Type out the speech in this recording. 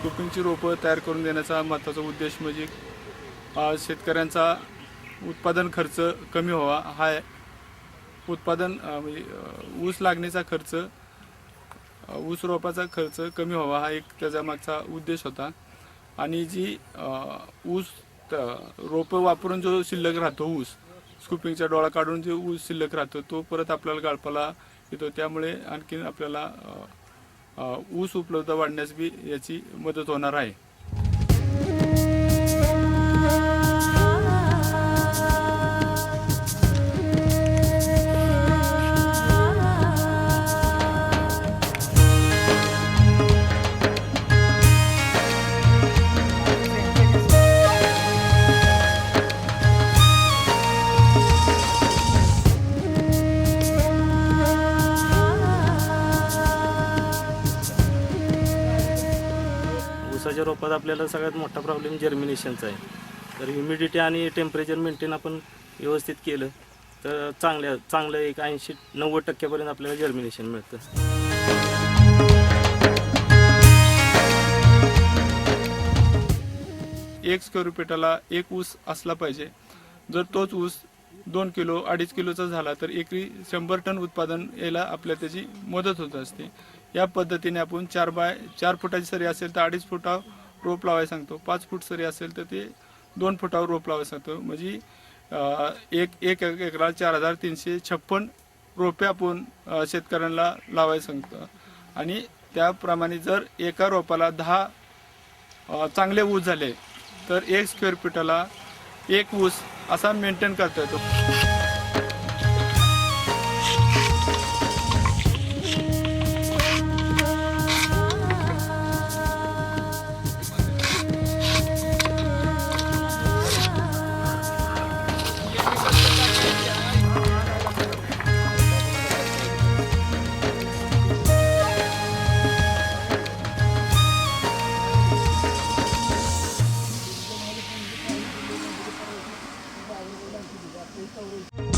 स्कुपिंगची रोपं तयार करून देण्याचा महत्त्वाचा उद्देश म्हणजे शेतकऱ्यांचा उत्पादन खर्च कमी व्हावा हा आहे. उत्पादन म्हणजे ऊस लागण्याचा खर्च ऊस रोपाचा खर्च कमी व्हावा हा एक त्याचा मागचा उद्देश होता आणि जी ऊस रोपं वापरून जो शिल्लक राहतो ऊस स्कूपिंगचा डोळा काढून जो ऊस शिल्लक राहतो तो परत आपल्याला गाळपाला येतो त्यामुळे आणखीन आपल्याला ऊस उपलब्ध वाढण्यास बी याची मदत होणार आहे. ऊसाच्या रोपात आपल्याला सगळ्यात मोठा प्रॉब्लेम जर्मिनेशनचा आहे. तर ह्युमिडिटी आणि टेम्परेचर मेंटेन आपण व्यवस्थित केलं तर चांगल्या चांगलं एक ऐंशी नव्वद टक्क्यापर्यंत आपल्याला जर्मिनेशन मिळतं. एक स्क्वेअर फिटाला एक ऊस असला पाहिजे. जर तोच ऊस दोन किलो अडीच किलोचा झाला तर एकरी शंभर टन उत्पादन यायला आपल्या त्याची मदत होत असते. या पद्धतीने आपण चार बाय चार फुटाची सरी असेल तर अडीच फुटावर रोप लावायला सांगतो. पाच फूट सरी असेल तर ते दोन फुटावर रोप लावायला सांगतो. म्हणजे एक एक एकराला चार हजार तीनशे छप्पन रोपे आपण शेतकऱ्यांना लावायला सांगतो. आणि त्याप्रमाणे जर एका रोपाला दहा चांगले ऊस झाले तर एक स्क्वेअर फीटाला एक ऊस असा मेंटेन करता येतो. Hallelujah.